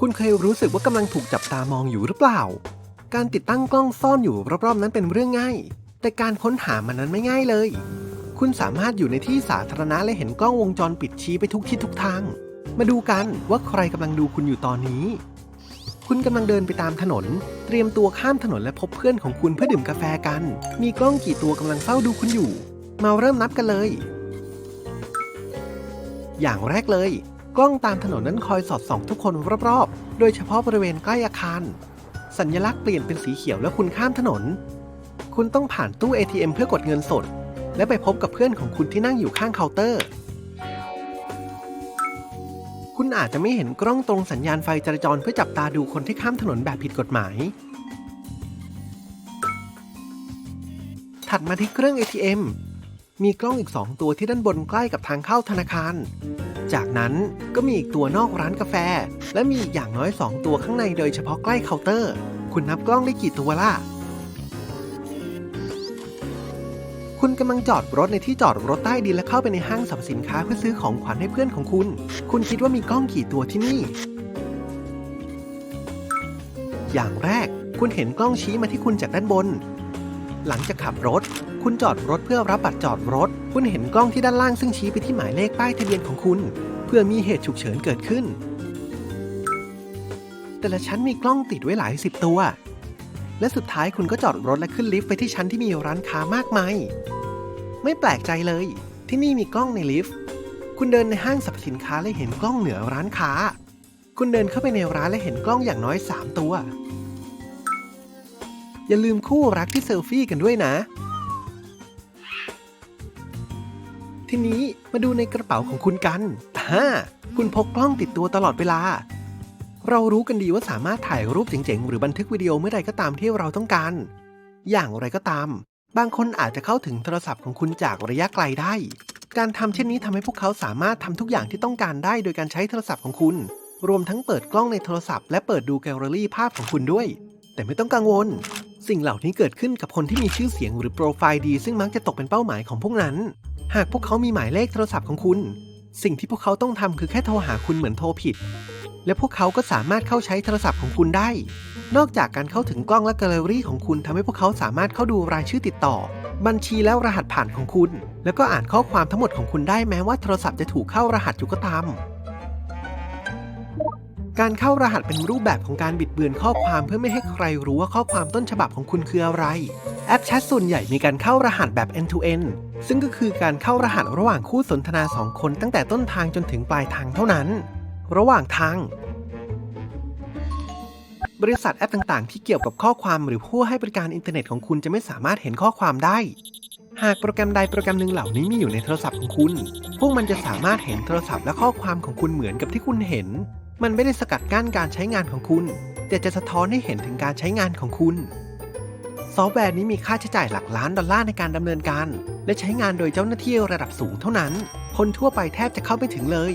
คุณเคยรู้สึกว่ากำลังถูกจับตามองอยู่หรือเปล่า การติดตั้งกล้องซ่อนอยู่รอบๆนั้นเป็นเรื่องง่าย แต่การค้นหามันนั้นไม่ง่ายเลย คุณสามารถอยู่ในที่สาธารณะและเห็นกล้องวงจรปิดชี้ไปทุกทิศทุกทาง มาดูกันว่าใครกำลังดูคุณอยู่ตอนนี้ คุณกำลังเดินไปตามถนน เตรียมตัวข้ามถนนและพบเพื่อนของคุณเพื่อดื่มกาแฟกัน มีกล้องกี่ตัวกำลังเฝ้าดูคุณอยู่ มาเริ่มนับกันเลย อย่างแรกเลย กล้องตามถนนนั้นคอยสอดส่องทุกคนรอบๆ โดยเฉพาะบริเวณใกล้อาคาร สัญลักษณ์เปลี่ยนเป็นสีเขียวแล้วคุณข้ามถนน คุณต้องผ่านตู้ ATM เพื่อกดเงินสด และไปพบกับเพื่อนของคุณที่นั่งอยู่ข้างเคาน์เตอร์ คุณอาจจะไม่เห็นกล้องตรงสัญญาณไฟจราจรเพื่อจับตาดูคนที่ข้ามถนนแบบผิดกฎหมาย ถัดมาที่เครื่อง ATM มีกล้องอีก 2 ตัวที่ด้านบนใกล้กับทางเข้าธนาคาร จากนั้นก็มีอีกตัวนอกร้านกาแฟ และมีอีกอย่างน้อย 2 ตัวข้างในโดยเฉพาะใกล้เคาน์เตอร์ คุณนับกล้องได้กี่ตัวล่ะ คุณกำลังจอดรถในที่จอดรถใต้ดินและเข้าไปในห้างสรรพสินค้าเพื่อซื้อของขวัญให้เพื่อนของคุณ คุณคิดว่ามีกล้องกี่ตัวที่นี่ อย่างแรกคุณเห็นกล้องชี้มาที่คุณจากด้านบน หลังจากขับรถ คุณจอดรถเพื่อรับบัตรจอดรถ คุณเห็นกล้องที่ด้านล่างซึ่งชี้ไปที่หมายเลขป้ายทะเบียนของคุณ เพื่อมีเหตุฉุกเฉินเกิดขึ้น แต่ละชั้นมีกล้องติดไว้หลายสิบตัว และสุดท้ายคุณก็จอดรถและขึ้นลิฟต์ไปที่ชั้นที่มีร้านค้ามากมาย ไม่แปลกใจเลย ที่นี่มีกล้องในลิฟต์ คุณเดินในห้างสรรพสินค้าและเห็นกล้องเหนือร้านค้า คุณเดินเข้าไปในร้านและเห็นกล้องอย่างน้อย 3 ตัว อย่าลืมคู่รักที่เซลฟี่กันด้วยนะ ทีนี้มาดูในกระเป๋าของคุณกันฮ่าคุณพกกล้องติดตัวตลอดเวลา เรารู้กันดีว่าสามารถถ่ายรูปเจ๋งๆ หรือบันทึกวิดีโอเมื่อใดก็ตามที่เราต้องการ อย่างไรก็ตาม บางคนอาจจะเข้าถึงโทรศัพท์ของคุณจากระยะไกลได้ การทำเช่นนี้ทำให้พวกเขาสามารถทำทุกอย่างที่ต้องการได้โดยการใช้โทรศัพท์ของคุณ รวมทั้งเปิดกล้องในโทรศัพท์และเปิดดูแกลเลอรี่ภาพของคุณด้วย แต่ไม่ต้องกังวล สิ่งเหล่านี้เกิดขึ้นกับคนที่มีชื่อเสียงหรือโปรไฟล์ดี ซึ่งมักจะตกเป็นเป้าหมายของพวกนั้น หากพวกเขามีหมายเลขโทรศัพท์ของคุณ สิ่งที่พวกเขาต้องทำคือแค่โทรหาคุณเหมือนโทรผิด และพวกเขาก็สามารถเข้าใช้โทรศัพท์ของคุณได้ นอกจากการเข้าถึงกล้องและแกลเลอรี่ของคุณทำให้พวกเขาสามารถเข้าดูรายชื่อติดต่อ บัญชีและรหัสผ่านของคุณ แล้วก็อ่านข้อความทั้งหมดของคุณได้แม้ว่าโทรศัพท์จะถูกเข้ารหัสอยู่ก็ตามการเข้ารหัสเป็นรูปแบบของการบิดเบือนข้อความเพื่อไม่ให้ใครรู้ว่าข้อความต้นฉบับของคุณคืออะไร แอปแชทส่วนใหญ่มีการเข้ารหัสแบบ end to end ซึ่งก็คือการเข้ารหัสระหว่างคู่สนทนาสองคนตั้งแต่ต้นทางจนถึงปลายทางเท่านั้น ระหว่างทาง บริษัทแอปต่างๆ ที่เกี่ยวกับข้อความหรือผู้ให้บริการอินเทอร์เน็ตของคุณจะไม่สามารถเห็นข้อความได้ หากโปรแกรมใดโปรแกรมหนึ่งเหล่านี้มีอยู่ในโทรศัพท์ของคุณ พวกมันจะสามารถเห็นโทรศัพท์และข้อความของคุณเหมือนกับที่คุณเห็น มันไม่ได้สกัดกั้นการใช้งานของคุณ แต่จะสะท้อนให้เห็นถึงการใช้งานของคุณ ซอฟต์แวร์นี้มีค่าใช้จ่ายหลักล้านดอลลาร์ในการดำเนินการ และใช้งานโดยเจ้าหน้าที่ระดับสูงเท่านั้น คนทั่วไปแทบจะเข้าไม่ถึงเลย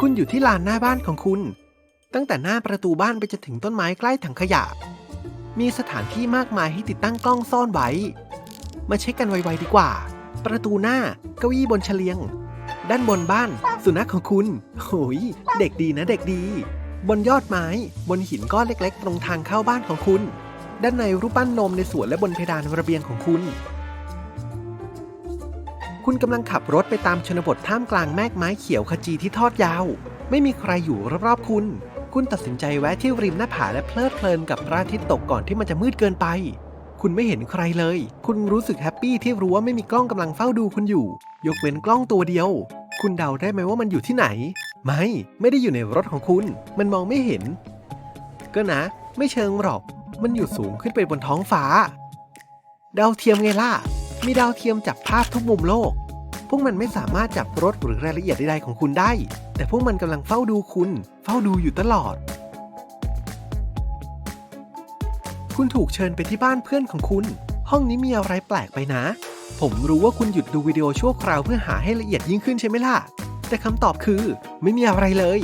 คุณอยู่ที่ลานหน้าบ้านของคุณ ตั้งแต่หน้าประตูบ้านไปจนถึงต้นไม้ใกล้ถังขยะ มีสถานที่มากมายให้ติดตั้งกล้องซ่อนไว้ มาเช็คกันไวๆดีกว่า ประตูหน้า เก้าอี้บนเฉลียง ด้านบนบ้าน สุนัขของคุณ โหย เด็กดีนะเด็กดี บนยอดไม้ บนหินก้อนเล็ก ๆ ตรงทางเข้าบ้านของคุณ ด้านในรูปปั้นนมในสวนและบนเพดานระเบียงของคุณ คุณกำลังขับรถไปตามชนบทท่ามกลางแมกไม้เขียวขจีที่ทอดยาว ไม่มีใครอยู่รอบๆคุณ คุณตัดสินใจแวะที่ริมหน้าผาและเพลิดเพลินกับพระอาทิตย์ตกก่อนที่มันจะมืดเกินไป คุณไม่เห็นใครเลย คุณรู้สึกแฮปปี้ที่รู้ว่าไม่มีกล้องกำลังเฝ้าดูคุณอยู่ ยกเว้นกล้องตัวเดียว คุณเดาได้ไหมว่ามันอยู่ที่ไหน ไม่ ไม่ได้อยู่ในรถของคุณ มันมองไม่เห็น ก็นะ ไม่เชิงหรอก มันอยู่สูงขึ้นไปบนท้องฟ้า ดาวเทียมไงล่ะ มีดาวเทียมจับภาพทุกมุมโลก พวกมันไม่สามารถจับรถหรือรายละเอียดใดๆของคุณได้ แต่พวกมันกำลังเฝ้าดูคุณ เฝ้าดูอยู่ตลอด คุณถูกเชิญไปที่บ้านเพื่อนของคุณ ห้องนี้มีอะไรแปลกไปนะ ผมรู้ว่าคุณหยุดดูวิดีโอชั่วคราวเพื่อหาให้ละเอียดยิ่งขึ้นใช่ไหมล่ะ แต่คำตอบคือ ไม่มีอะไรเลย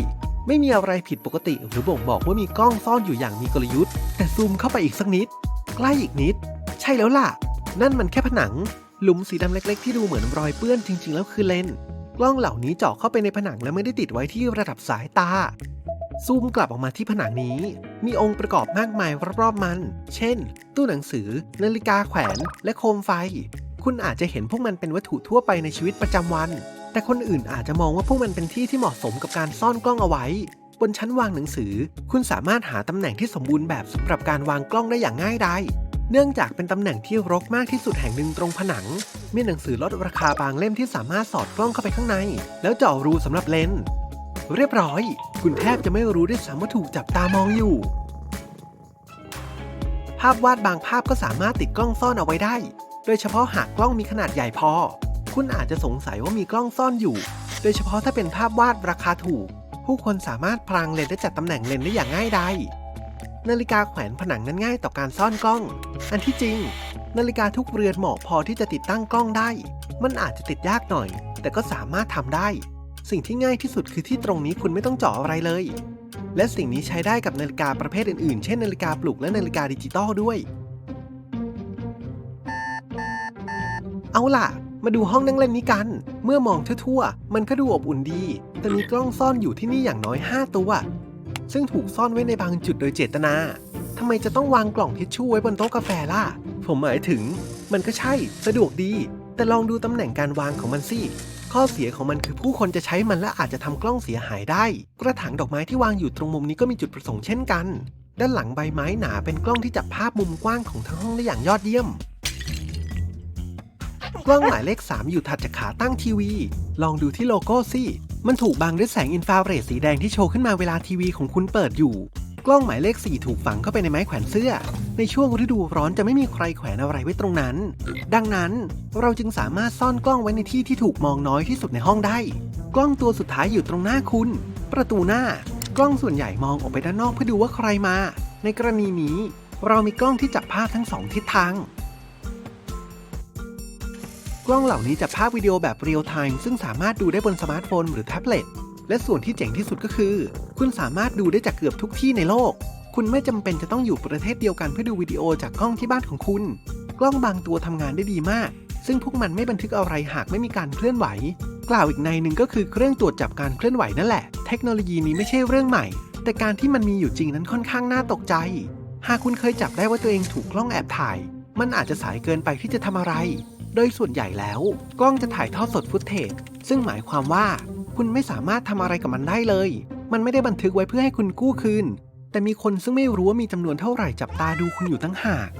ไม่มีอะไรผิดปกติหรือบ่งบอกว่ามีกล้องซ่อนอยู่อย่างมีกลยุทธ์ แต่ซูมเข้าไปอีกสักนิด ใกล้อีกนิด ใช่แล้วล่ะ นั่นมันแค่ผนัง หลุมสีดำเล็ก ๆ ที่ดูเหมือนรอยเปื้อนจริง ๆ แล้วคือเลนส์กล้องเหล่านี้เจาะเข้าไปในผนังและไม่ได้ติดไว้ที่ระดับสายตา ซูมกลับออกมาที่ผนังนี้ มีองค์ประกอบมากมายรอบๆมัน เช่น ตู้หนังสือ นาฬิกาแขวน และโคมไฟ คุณอาจจะเห็นพวกมันเป็นวัตถุทั่วไปในชีวิตประจำวัน แต่คนอื่นอาจจะมองว่าพวกมันเป็นที่ที่เหมาะสมกับการซ่อนกล้องเอาไว้ บนชั้นวางหนังสือ คุณสามารถหาตำแหน่งที่สมบูรณ์แบบสำหรับการวางกล้องได้อย่างง่ายดายเนื่องจากเป็นตำแหน่งที่รกมากที่สุดแห่งหนึ่งตรงผนัง มีหนังสือลดราคาบางเล่มที่สามารถสอดกล้องเข้าไปข้างใน แล้วเจาะรูสำหรับเลนส์เรียบร้อย คุณแทบจะไม่รู้ด้วยซ้ำว่าถูกจับตามองอยู่ ภาพวาดบางภาพก็สามารถติดกล้องซ่อนเอาไว้ได้ โดยเฉพาะหากกล้องมีขนาดใหญ่พอ คุณอาจจะสงสัยว่ามีกล้องซ่อนอยู่ โดยเฉพาะถ้าเป็นภาพวาดราคาถูก ผู้คนสามารถพรางเลนและจัดตำแหน่งเลนได้อย่างง่ายดายนาฬิกาแขวนผนังนั้นง่ายต่อการซ่อนกล้อง อันที่จริง นาฬิกาทุกเรือนเหมาะพอที่จะติดตั้งกล้องได้ มันอาจจะติดยากหน่อย แต่ก็สามารถทำได้ สิ่งที่ง่ายที่สุดคือที่ตรงนี้คุณไม่ต้องเจาะอะไรเลย และสิ่งนี้ใช้ได้กับนาฬิกาประเภทอื่นๆ เช่นนาฬิกาปลุกและนาฬิกาดิจิตอลด้วย เอาล่ะ มาดูห้องนั่งเล่นนี้กัน เมื่อมองทั่วๆ มันก็ดูอบอุ่นดี แต่มีกล้องซ่อนอยู่ที่นี่อย่างน้อย 5 ตัว ซึ่งถูกซ่อนไว้ในบางจุดโดยเจตนา ทำไมจะต้องวางกล่องทิชชู่ไว้บนโต๊ะกาแฟล่ะ ผมหมายถึง มันก็ใช่ สะดวกดี แต่ลองดูตำแหน่งการวางของมันสิ ข้อเสียของมันคือผู้คนจะใช้มันและอาจจะทำกล้องเสียหายได้ กระถางดอกไม้ที่วางอยู่ตรงมุมนี้ก็มีจุดประสงค์เช่นกัน ด้านหลังใบไม้หนาเป็นกล้องที่จับภาพมุมกว้างของทั้งห้องได้อย่างยอดเยี่ยม กล้องหมายเลข 3 อยู่ถัดจากขาตั้งทีวี ลองดูที่โลโก้สิ มันถูกบังด้วยแสงอินฟราเรดสีแดงที่โชว์ขึ้นมาเวลาทีวีของคุณเปิดอยู่ กล้องหมายเลข 4 ถูกฝังเข้าไปในไม้แขวนเสื้อ ในช่วงฤดูร้อนจะไม่มีใครแขวนอะไรไว้ตรงนั้น ดังนั้นเราจึงสามารถซ่อนกล้องไว้ในที่ที่ถูกมองน้อยที่สุดในห้องได้ กล้องตัวสุดท้ายอยู่ตรงหน้าคุณ ประตูหน้า กล้องส่วนใหญ่มองออกไปด้านนอกเพื่อดูว่าใครมา ในกรณีนี้ เรามีกล้องที่จับภาพทั้งสองทิศทาง กล้องเหล่านี้จับภาพวิดีโอแบบเรียลไทม์ซึ่งสามารถดูได้บนสมาร์ทโฟนหรือแท็บเล็ต และส่วนที่เจ๋งที่สุดก็คือ คุณสามารถดูได้จากเกือบทุกที่ในโลก คุณไม่จำเป็นจะต้องอยู่ประเทศเดียวกันเพื่อดูวิดีโอจากกล้องที่บ้านของคุณ กล้องบางตัวทำงานได้ดีมาก ซึ่งพวกมันไม่บันทึกอะไรหากไม่มีการเคลื่อนไหว กล่าวอีกในหนึ่งก็คือเครื่องตรวจจับการเคลื่อนไหวนั่นแหละ เทคโนโลยีนี้ไม่ใช่เรื่องใหม่ แต่การที่มันมีอยู่จริงนั้นค่อนข้างน่าตกใจ หากคุณเคยจับได้ว่าตัวเองถูกกล้องแอบถ่าย มันอาจจะสายเกินไปที่จะทำอะไร โดยส่วนใหญ่แล้ว กล้องจะถ่ายทอดสดฟุตเทจซึ่งหมายความว่า คุณไม่สามารถทำอะไรกับมันได้เลย มันไม่ได้บันทึกไว้เพื่อให้คุณกู้คืน แต่มีคนซึ่งไม่รู้ว่ามีจำนวนเท่าไหร่จับตาดูคุณอยู่ตั้งหาก